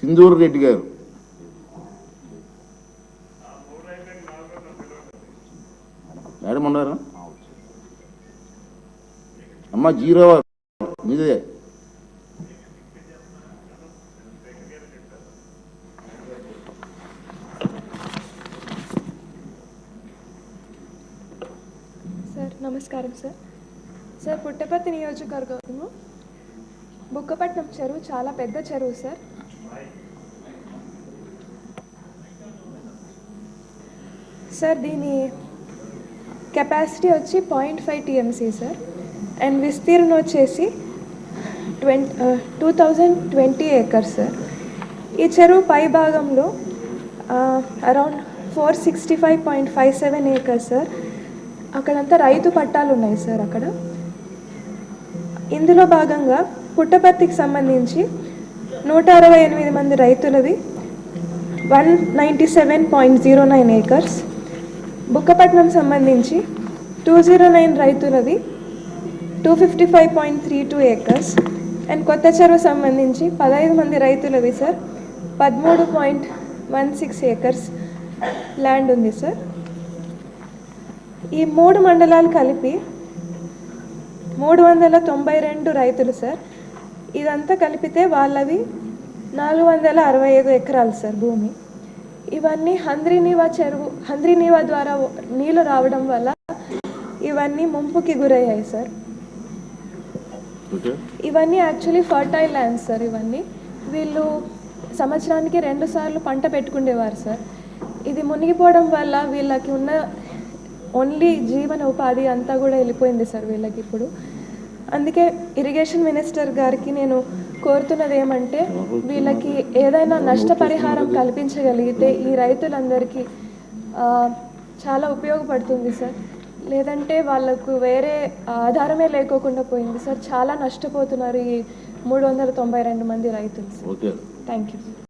సింధూర్ రెడ్డి గారు. మేడం ఉన్నారా? అమ్మ జీరో మీదే. సార్ నమస్కారం సార్. సార్ పుట్టపర్తి నియోజకవర్గము బుక్కపట్నం చెరువు చాలా పెద్ద చెరువు సార్. సార్ దీని కెపాసిటీ వచ్చి point five TMC sir and విస్తీర్ణం వచ్చేసి twenty two thousand twenty acres sir ఈ చెరువు పై భాగంలో around four sixty five point five seven acres sir అక్కడంతా రైతు పట్టాలు ఉన్నాయి సార్ అక్కడ. ఇందులో భాగంగా పుట్టపర్తికి సంబంధించి నూట అరవై ఎనిమిది మంది రైతులది. One ninety seven point zero nine acres. Bukkapatnam సంబంధించి two zero nine రైతులది two fifty five point three two acres. And కొత్త చెరువు సంబంధించి పదహైదు మంది రైతులది సార్. పదమూడు point one six acres land ఉంది సార్. ఈ మూడు మండలాలు కలిపి మూడు వందల తొంభై రెండు రైతులు సార్. ఇదంతా కలిపితే వాళ్ళవి నాలుగు వందల అరవై ఐదు ఎకరాలు సార్ భూమి. ఇవన్నీ హంద్రీనీవా చెరువు హంద్రీనీవా ద్వారా నీళ్ళు రావడం వల్ల ఇవన్నీ ముంపుకి గురయ్యాయి సార్. ఇవన్నీ యాక్చువల్లీ ఫర్టైల్ ల్యాండ్స్ సార్ ఇవన్నీ. వీళ్ళు సంవత్సరానికి రెండు సార్లు పంట పెట్టుకునేవారు సార్. ఇది మునిగిపోవడం వల్ల వీళ్ళకి ఉన్న ఓన్లీ జీవన ఉపాధి అంతా కూడా వెళ్ళిపోయింది సార్ వీళ్ళకి ఇప్పుడు. అందుకే ఇరిగేషన్ మినిస్టర్ గారికి నేను కోరుతున్నది ఏమంటే వీళ్ళకి ఏదైనా నష్టపరిహారం కల్పించగలిగితే ఈ రైతులందరికీ చాలా ఉపయోగపడుతుంది సార్. లేదంటే వాళ్ళకు వేరే ఆధారమే లేకోకుండా పోయింది సార్. చాలా నష్టపోతున్నారు ఈ మూడు వందల తొంభై రెండు మంది రైతులు థ్యాంక్ యూ